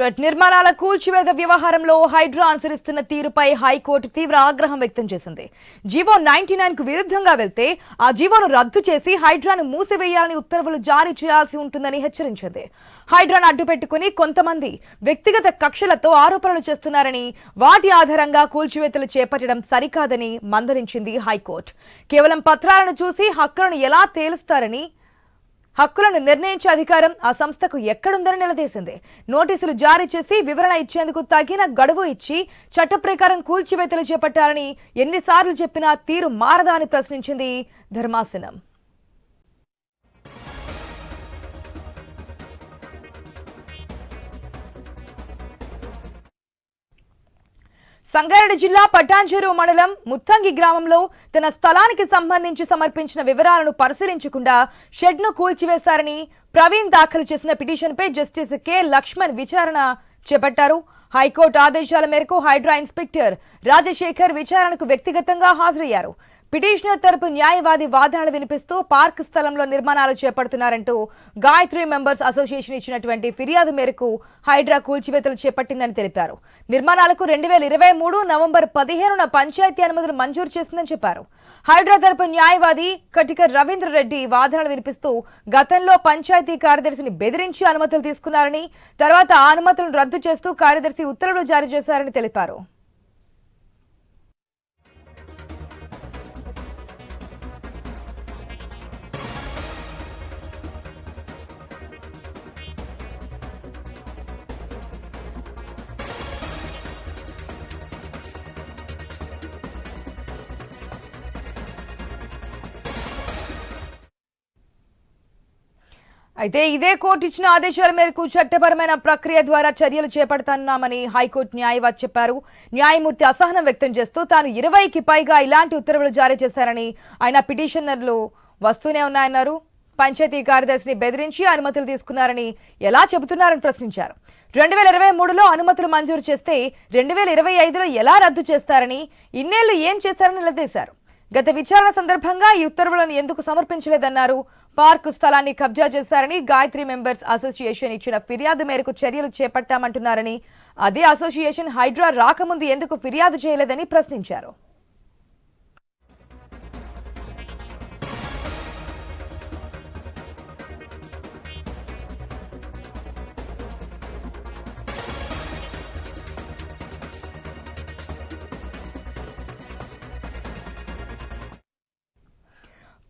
Red నిర్మాణాల కూల్చివేత వ్యవహారంలో హైడ్రా అనుసరిస్తున్న తీరుపై హైకోర్టు తీవ్ర ఆగ్రహం వ్యక్తం చేసింది. జీవో నైన్టీ నైన్కు విరుద్ధంగా వెళ్తే ఆ జీవోను రద్దు చేసి హైడ్రాను మూసివేయాలని ఉత్తర్వులు జారీ చేయాల్సి ఉంటుందని హెచ్చరించింది. హైడ్రాను అడ్డుపెట్టుకుని కొంతమంది వ్యక్తిగత కక్షలతో ఆరోపణలు చేస్తున్నారని వాటి ఆధారంగా కూల్చివేతలు చేపట్టడం సరికాదని మందలించింది హైకోర్టు. కేవలం పత్రాలను చూసి హక్కులను ఎలా తేలుస్తారని హక్కులను నిర్ణయించే అధికారం ఆ సంస్థకు ఎక్కడుందని నిలదీసింది. నోటీసులు జారీ చేసి వివరణ ఇచ్చేందుకు తగిన గడువు ఇచ్చి చట్ట ప్రకారం కూల్చివేతలు చేపట్టాలని ఎన్నిసార్లు చెప్పినా తీరు మారదా అని ప్రశ్నించింది ధర్మాసనం. సంగారెడ్డి జిల్లా పటాన్చెరు మండలం ముత్తంగి గ్రామంలో తన స్థలానికి సంబంధించి సమర్పించిన వివరాలను పరిశీలించకుండా షెడ్ను కూల్చివేశారని ప్రవీణ్ దాఖలు చేసిన పిటిషన్పై జస్టిస్ కె లక్ష్మణ్ విచారణ చేపట్టారు. హైకోర్టు ఆదేశాల మేరకు హైడ్రా ఇన్స్పెక్టర్ రాజశేఖర్ విచారణకు వ్యక్తిగతంగా హాజరయ్యారు. పిటిషనర్ తరపు న్యాయవాది వాదనలు వినిపిస్తూ పార్క్ స్థలంలో నిర్మాణాలు చేపడుతున్నారంటూ గాయత్రి మెంబర్స్ అసోసియేషన్ ఇచ్చినటువంటి ఫిర్యాదు మేరకు హైడ్రా కూల్చివేతలు చేపట్టిందని తెలిపారు. నిర్మాణాలకు రెండు వేల ఇరవై మూడు నవంబర్ పదిహేనున పంచాయతీ అనుమతులు మంజూరు చేసిందని చెప్పారు. హైడ్రా తరపు న్యాయవాది కటికర్ రవీంద్ర రెడ్డి వాదనలు వినిపిస్తూ గతంలో పంచాయతీ కార్యదర్శిని బెదిరించి అనుమతులు తీసుకున్నారని తర్వాత ఆ అనుమతులను రద్దు చేస్తూ కార్యదర్శి ఉత్తర్వులు జారీ చేశారని తెలిపారు. అయితే ఇదే కోర్టు ఇచ్చిన ఆదేశాల మేరకు చట్టపరమైన ప్రక్రియ ద్వారా చర్యలు చేపడుతున్నామని హైకోర్టు న్యాయవాది చెప్పారు. న్యాయమూర్తి అసహనం వ్యక్తం చేస్తూ తాను ఇరవైకి పైగా ఇలాంటి ఉత్తర్వులు జారీ చేశారని ఆయన పిటిషనర్లు వస్తూనే ఉన్నాయన్నారు. పంచాయతీ కార్యదర్శిని బెదిరించి అనుమతులు తీసుకున్నారని ఎలా చెబుతున్నారని ప్రశ్నించారు. రెండు వేల ఇరవై మూడులో అనుమతులు మంజూరు చేస్తే రెండు వేల ఇరవై ఐదులో ఎలా రద్దు చేస్తారని ఇన్నేళ్ళు ఏం చేస్తారని నిలదీశారు. గత విచారణ సందర్భంగా ఈ ఉత్తర్వులను ఎందుకు సమర్పించలేదన్నారు. పార్కు స్థలాన్ని కబ్జా చేశారని గాయత్రి మెంబర్స్ అసోసియేషన్ ఇచ్చిన ఫిర్యాదు మేరకు చర్యలు చేపట్టామంటున్నారని అదే అసోసియేషన్ హైడ్రా రాకముందు ఎందుకు ఫిర్యాదు చేయలేదని ప్రశ్నించారు.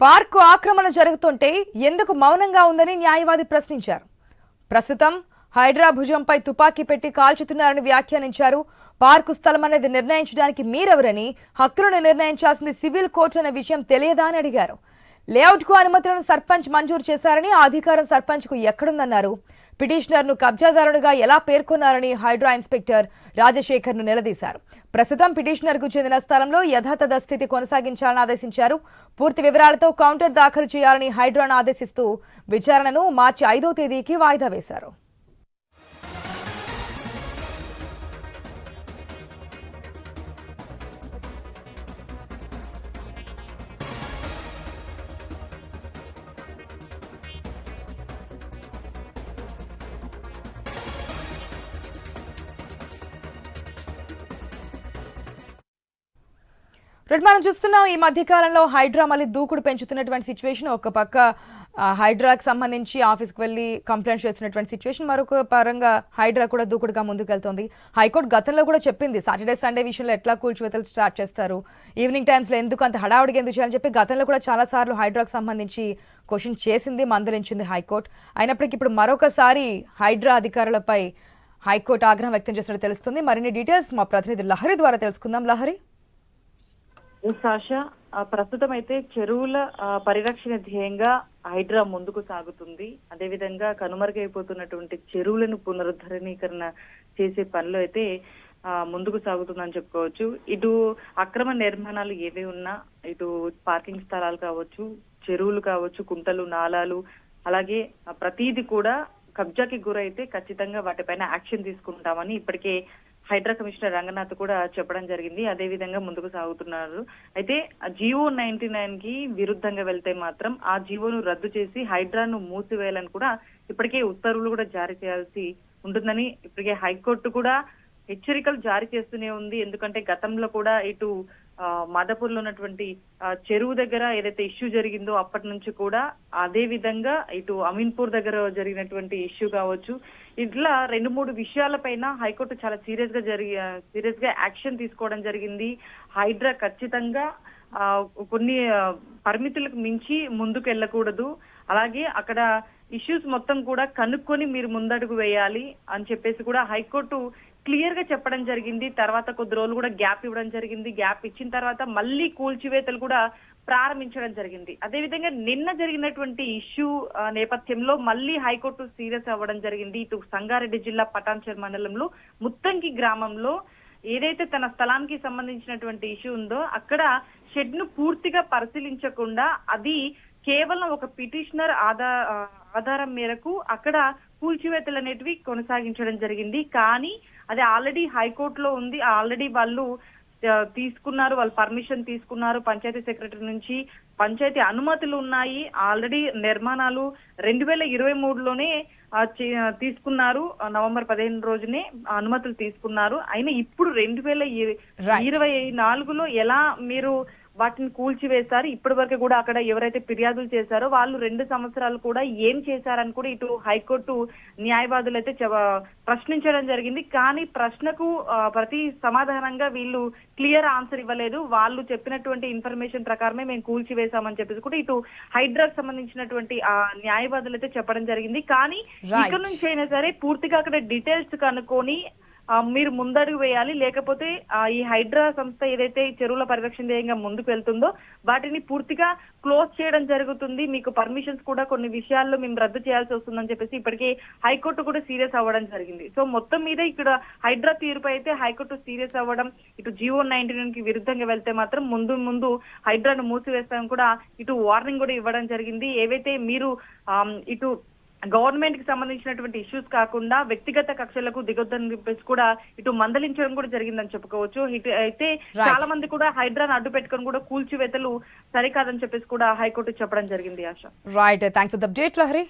పార్కు ఆక్రమణ జరుగుతుంటే ఎందుకు మౌనంగా ఉందని న్యాయవాది ప్రశ్నించారు. ప్రస్తుతం హైడ్రా భుజంపై తుపాకీ పెట్టి కాల్చుతున్నారని వ్యాఖ్యానించారు. పార్కు స్థలం అనేది నిర్ణయించడానికి మీరెవరని హక్కులను నిర్ణయించాల్సింది సివిల్ కోర్టు అనే విషయం తెలియదా అని అడిగారు. లేఅవుట్కు అనుమతులను సర్పంచ్ మంజూరు చేశారని ఆ అధికారం సర్పంచ్కు ఎక్కడుందన్నారు. పిటిషనర్ను కబ్జాదారునిగా ఎలా పేర్కొన్నారని హైడ్రా ఇన్స్పెక్టర్ రాజశేఖర్ను నిలదీశారు. ప్రస్తుతం పిటిషనర్కు చెందిన స్థలంలో యథాతథ స్థితి కొనసాగించాలని ఆదేశించారు. పూర్తి వివరాలతో కౌంటర్ దాఖలు చేయాలని హైడ్రాను ఆదేశిస్తూ విచారణను మార్చి ఐదో తేదీకి వాయిదా వేశారు. రైట్ మనం చూస్తున్నాం. ఈ మధ్యకాలంలో హైడ్రా మళ్ళీ దూకుడు పెంచుతున్నటువంటి సిచ్యువేషన్ ఒక పక్క హైడ్రాకి సంబంధించి ఆఫీస్కి వెళ్ళి కంప్లైంట్ చేస్తున్నటువంటి సిచ్యువేషన్ మరొక పరంగా హైడ్రా కూడా దూకుడుగా ముందుకెళ్తోంది. హైకోర్టు గతంలో కూడా చెప్పింది సాటర్డే సండే విషయంలో ఎట్లా కూల్చివేతలు స్టార్ట్ చేస్తారు? ఈవినింగ్ టైమ్స్లో ఎందుకు అంత హడావుడిగా ఎందుకు చేయాలని చెప్పి గతంలో కూడా చాలా సార్లు హైడ్రాకి సంబంధించి క్వశ్చన్ చేసింది మందలించింది హైకోర్టు. అయినప్పటికీ ఇప్పుడు మరొకసారి హైడ్రా అధికారులపై హైకోర్టు ఆగ్రహం వ్యక్తం చేసినట్టు తెలుస్తుంది. మరిన్ని డీటెయిల్స్ మా ప్రతినిధి లహరి ద్వారా తెలుసుకుందాం. లహరి? సాష ఆ, ప్రస్తుతం అయితే చెరువుల పరిరక్షణ ధ్యేయంగా హైడ్రా ముందుకు సాగుతుంది. అదేవిధంగా కనుమరుగైపోతున్నటువంటి చెరువులను పునరుద్ధరణీకరణ చేసే పనిలో అయితే ఆ, ముందుకు సాగుతుందని చెప్పుకోవచ్చు. ఇటు అక్రమ నిర్మాణాలు ఏవే ఉన్నా ఇటు పార్కింగ్ స్థలాలు కావచ్చు చెరువులు కావచ్చు కుంటలు నాలాలు అలాగే ప్రతీది కూడా కబ్జాకి గురైతే ఖచ్చితంగా వాటిపైన యాక్షన్ తీసుకుంటామని ఇప్పటికే హైడ్రా కమిషనర్ రంగనాథ్ కూడా చెప్పడం జరిగింది. అదే విధంగా ముందుకు సాగుతున్నారు. అయితే జియో నైన్టీ నైన్కి విరుద్ధంగా వెళ్తే మాత్రం ఆ జియోను రద్దు చేసి హైడ్రాను మూసివేయాలని కూడా ఇప్పటికే ఉత్తర్వులు కూడా జారీ చేయాల్సి ఉంటుందని ఇప్పటికే హైకోర్టు కూడా హెచ్చరికలు జారీ చేస్తూనే ఉంది. ఎందుకంటే గతంలో కూడా ఇటు ఆ, మాదాపూర్లో ఉన్నటువంటి చెరువు దగ్గర ఏదైతే ఇష్యూ జరిగిందో అప్పటి నుంచి కూడా అదే విధంగా ఇటు అమీన్పూర్ దగ్గర జరిగినటువంటి ఇష్యూ కావచ్చు ఇట్లా రెండు మూడు విషయాలపైన హైకోర్టు చాలా సీరియస్గా జరిగి సీరియస్గా యాక్షన్ తీసుకోవడం జరిగింది. హైడ్రా ఖచ్చితంగా ఆ, కొన్ని పరిమితులకు మించి ముందుకు వెళ్ళకూడదు అలాగే అక్కడ ఇష్యూస్ మొత్తం కూడా కనుక్కొని మీరు ముందడుగు వేయాలి అని చెప్పేసి కూడా హైకోర్టు క్లియర్గా చెప్పడం జరిగింది. తర్వాత కొద్ది రోజులు కూడా గ్యాప్ ఇవ్వడం జరిగింది. గ్యాప్ ఇచ్చిన తర్వాత మళ్ళీ కూల్చివేతలు కూడా ప్రారంభించడం జరిగింది. అదేవిధంగా నిన్న జరిగినటువంటి ఇష్యూ నేపథ్యంలో మళ్ళీ హైకోర్టు సీరియస్ అవ్వడం జరిగింది. ఇటు సంగారెడ్డి జిల్లా పటాన్చర్ మండలంలో ముత్తంకి గ్రామంలో ఏదైతే తన స్థలానికి సంబంధించినటువంటి ఇష్యూ ఉందో అక్కడ షెడ్ను పూర్తిగా పరిశీలించకుండా అది కేవలం ఒక పిటిషనర్ ఆధార ఆధారం మేరకు అక్కడ కూల్చివేతలు అనేటివి కొనసాగించడం జరిగింది. కానీ అది ఆల్రెడీ హైకోర్టులో ఉంది. ఆల్రెడీ వాళ్ళు తీసుకున్నారు వాళ్ళు పర్మిషన్ తీసుకున్నారు. పంచాయతీ సెక్రటరీ నుంచి పంచాయతీ అనుమతులు ఉన్నాయి. ఆల్రెడీ నిర్మాణాలు రెండు వేల ఇరవై మూడులోనే తీసుకున్నారు. నవంబర్ పదిహేను రోజునే అనుమతులు తీసుకున్నారు. అయినా ఇప్పుడు రెండు వేల. ఇరవై నాలుగులో ఎలా మీరు వాటిని కూల్చివేశారు ఇప్పటి వరకు కూడా అక్కడ ఎవరైతే ఫిర్యాదులు చేశారో వాళ్ళు రెండు సంవత్సరాలు కూడా ఏం చేశారని కూడా ఇటు హైకోర్టు న్యాయవాదులు అయితే ప్రశ్నించడం జరిగింది. కానీ ప్రశ్నకు ప్రతి సమాధానంగా వీళ్ళు క్లియర్ ఆన్సర్ ఇవ్వలేదు. వాళ్ళు చెప్పినటువంటి ఇన్ఫర్మేషన్ ప్రకారమే మేము కూల్చివేశామని చెప్పేసి కూడా ఇటు హైడ్రాకు సంబంధించినటువంటి ఆ న్యాయవాదులు అయితే చెప్పడం జరిగింది. కానీ. ఇక్కడ నుంచి అయినా సరే పూర్తిగా అక్కడ డీటెయిల్స్ కనుక్కొని మీరు ముందడుగు వేయాలి. లేకపోతే ఈ హైడ్రా సంస్థ ఏదైతే చెరువుల పరిరక్షణ ధ్యేయంగా ముందుకు వెళ్తుందో వాటిని పూర్తిగా క్లోజ్ చేయడం జరుగుతుంది. మీకు పర్మిషన్స్ కూడా కొన్ని విషయాల్లో మేము రద్దు చేయాల్సి వస్తుందని చెప్పేసి ఇప్పటికే హైకోర్టు కూడా సీరియస్ అవ్వడం జరిగింది. సో మొత్తం మీద ఇక్కడ హైడ్రా తీరుపై అయితే హైకోర్టు సీరియస్ అవ్వడం ఇటు జియో నైన్టీ కి విరుద్ధంగా వెళ్తే మాత్రం ముందు ముందు హైడ్రాను మూసివేస్తామని కూడా ఇటు వార్నింగ్ కూడా ఇవ్వడం జరిగింది. ఏవైతే మీరు ఇటు గవర్నమెంట్కి సంబంధించినటువంటి ఇష్యూస్ కాకుండా వ్యక్తిగత కక్షలకు దిగొద్దని చెప్పేసి కూడా ఇటు మందలించడం కూడా జరిగిందని చెప్పుకోవచ్చు. ఇటు అయితే. చాలా మంది కూడా హైడ్రాన్ అడ్డు పెట్టుకొని కూడా కూల్చివేతలు సరికాదని చెప్పేసి కూడా హైకోర్టు చెప్పడం జరిగింది ఆశ. Right thanks update Lahari